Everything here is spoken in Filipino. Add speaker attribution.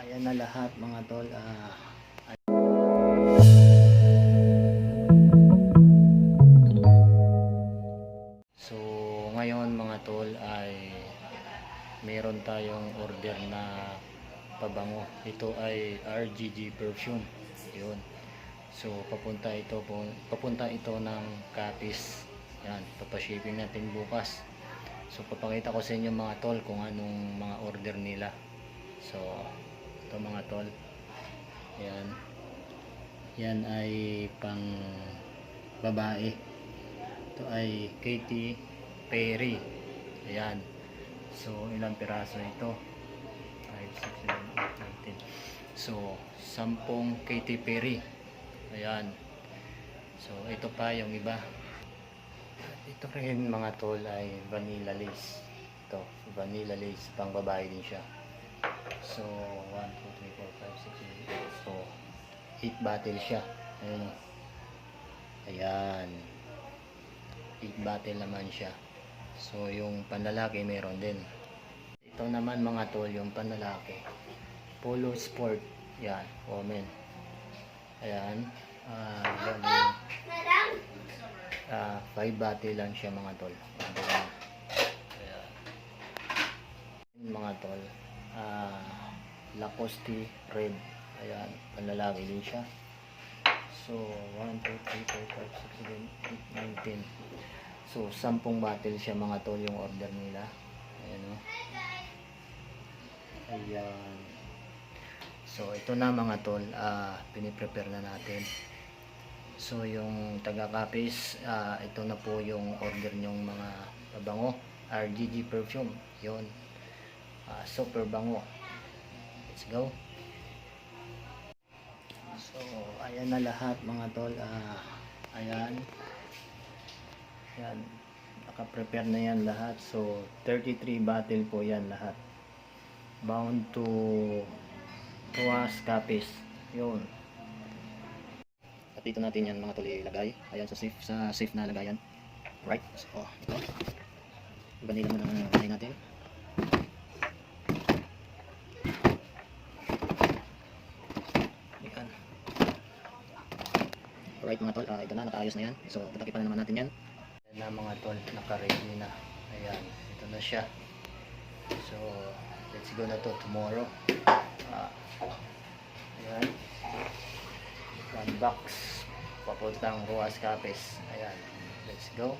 Speaker 1: ayan na lahat mga tol. Ah, so, ngayon mga tol ay meron tayong order na pabango. Ito ay RGG perfume. Yun. So, papunta ito papunta ito ng Capiz. Yan, papashipping natin bukas. So, papakita ko sa inyo mga tol kung anong mga order nila. So, ito mga tol. Yan. Yan ay pang babae. Ito ay Katy Perry. Ayan. So, ilang piraso ito? 5, 6, 7, 8, 19. So, 10 Katy Perry. Ayan. So, ito pa yung iba. Ito rin mga tol ay vanilla lace. Ito, vanilla lace. Pang babae din siya. So, 1, 2, 3, 4, 5, 6, 7, 8. So, 8 bottle siya. Ayan. o. Ayan. 8 bottle naman siya. So, yung panlalaki meron din. Ito naman mga tol, yung panlalaki. Polo Sport. Yan, women. Ayan. Ah, bali, ah, 5 bottle lang siya mga tol. Ayan. Ayan. Mga tol. Ah, Lacoste Red. Ayan, panlalaki din siya. So, 1, 2, 3, 4, 5, 6, 7, 8, 9, 10. So, 10 bottle siya mga tol yung order nila. Ayan o. Ayan. So, ito na mga tol. Ah, piniprepare na natin. So, yung taga-copies, ah, ito na po yung order nyong mga pabango. RGG perfume. Yun. Ah, super bango. Let's go. So, ayan na lahat mga tol. Ah, ayan. Ayan. Naka-prepare na yan lahat. So, 33 bottle po yan lahat. Bound to Tuas Capis. Yun. At dito natin yan mga tol ilagay. Ayan sa safe, sa safe na lagayan. Right. So, ito. Vanilla muna ang natin. Ayan. Alright mga tol, ah, ito na, nakaayos na yan. So, tatakipan na naman natin yan. Ayan na mga tol, naka-ready na. Ayan, ito na siya. So, let's go na to tomorrow. Ah, ayan. One box. Papuntang Ruas Capes. Ayan, let's go.